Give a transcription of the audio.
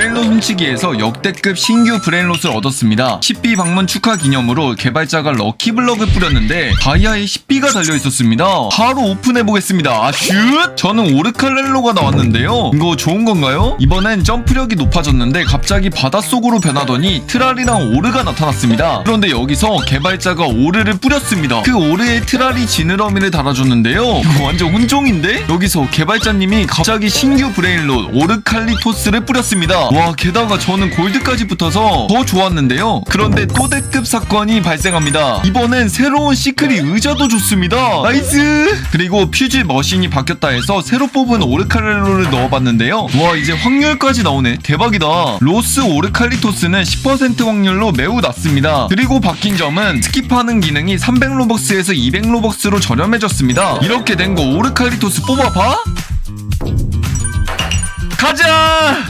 브레인롯 훔치기에서 역대급 신규 브레인롯을 얻었습니다. 10B 방문 축하 기념으로 개발자가 럭키블럭을 뿌렸는데 다이아에 10B가 달려있었습니다. 바로 오픈해보겠습니다. 아, 슛! 저는 오르칼렐로가 나왔는데요. 이거 좋은 건가요? 이번엔 점프력이 높아졌는데 갑자기 바닷속으로 변하더니 트랄이랑 오르가 나타났습니다. 그런데 여기서 개발자가 오르를 뿌렸습니다. 그 오르에 트랄이 지느러미를 달아줬는데요. 이거 완전 혼종인데? 여기서 개발자님이 갑자기 신규 브레인롯 오르칼리토스를 뿌렸습니다. 와 게다가 저는 골드까지 붙어서 더 좋았는데요. 그런데 또대급 사건이 발생합니다. 이번엔 새로운 시크릿 의자도 줬습니다. 나이스! 그리고 퓨즈 머신이 바뀌었다 해서 새로 뽑은 오르칼렐로를 넣어봤는데요. 와 이제 확률까지 나오네. 대박이다. 로스 오르칼리토스는 10% 확률로 매우 낮습니다. 그리고 바뀐 점은 스킵하는 기능이 300로벅스에서 200로벅스로 저렴해졌습니다. 이렇게 된 거 오르칼리토스 뽑아봐? 가자! 어?